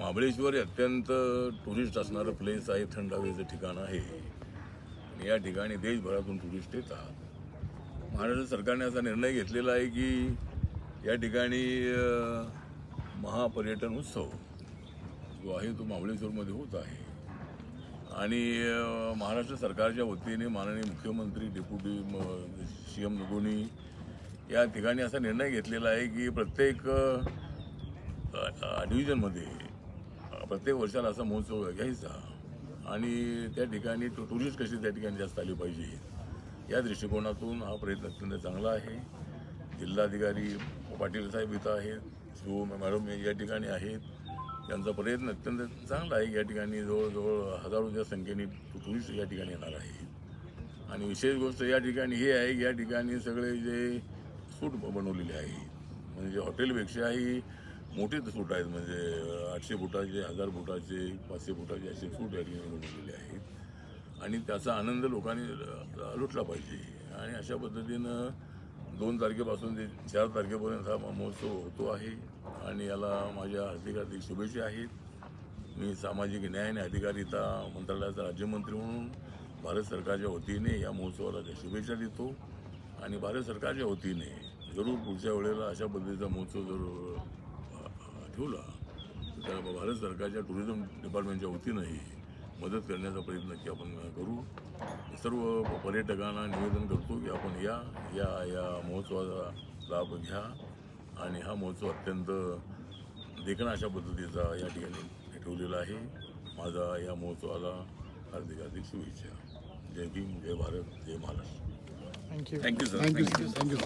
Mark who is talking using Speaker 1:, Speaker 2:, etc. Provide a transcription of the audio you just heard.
Speaker 1: महाबळेश्वर हे अत्यंत टुरिस्ट असणारं प्लेस आहे थंड हवेचं ठिकाण आहे. आणि या ठिकाणी देशभरातून टुरिस्ट येतात. महाराष्ट्र सरकारने असा निर्णय घेतलेला आहे की या ठिकाणी महापर्यटन उत्सव जो आहे तो महाबळेश्वरमध्ये होत आहे. आणि महाराष्ट्र सरकारच्या वतीने माननीय मुख्यमंत्री डेप्युटी सी एम दोन्ही या ठिकाणी असा निर्णय घेतलेला आहे की प्रत्येक डिव्हिजनमध्ये प्रत्येक वर्षाला असा महोत्सव घ्यायचा आणि त्या ठिकाणी टू टुरिस्ट कशी त्या ठिकाणी जास्त आली पाहिजे या दृष्टिकोनातून हा प्रयत्न अत्यंत चांगला आहे. जिल्हाधिकारी पाटील साहेब इथं आहेत शिव मॅडम या ठिकाणी आहेत. त्यांचा प्रयत्न अत्यंत चांगला आहे. या ठिकाणी जवळजवळ हजारोच्या संख्येने टुरिस्ट या ठिकाणी येणार आहे. आणि विशेष गोष्ट या ठिकाणी हे आहे की या ठिकाणी सगळे जे सूट बनवलेले आहे म्हणजे हॉटेलपेक्षाही मोठे सूट आहेत. म्हणजे आठशे फुटाचे हजार फुटाचे पाचशे फुटाचे असे सूट या ठिकाणी बनवलेले आहेत. आणि त्याचा आनंद लोकांनी लुटला पाहिजे. आणि अशा पद्धतीनं दोन तारखेपासून ते चार तारखेपर्यंत हा महोत्सव होतो आहे. आणि याला माझ्या हार्दिक हार्दिक शुभेच्छा आहेत. मी सामाजिक न्याय आणि अधिकारिता मंत्रालयाचा राज्यमंत्री म्हणून भारत सरकारच्या वतीने या महोत्सवाला त्या शुभेच्छा देतो. आणि भारत सरकारच्या वतीने जरूर पुढच्या वेळेला अशा पद्धतीचा महोत्सव जरूर अ, अ, ठेवला तर त्याला भारत सरकारच्या टुरिझम डिपार्टमेंटच्या वतीनंही मदत करण्याचा प्रयत्न नक्की आपण करू. सर्व पर्यटकांना निवेदन करतो की आपण या या या महोत्सवाचा लाभ घ्या आणि हा महोत्सव अत्यंत देखणा अशा पद्धतीचा या ठिकाणी ठेवलेला आहे. माझा या महोत्सवाला हार्दिक हार्दिक शुभेच्छा. जय भीम जय भारत जय Maharashtra.
Speaker 2: Thank you
Speaker 1: thank you sir
Speaker 2: thank you thank you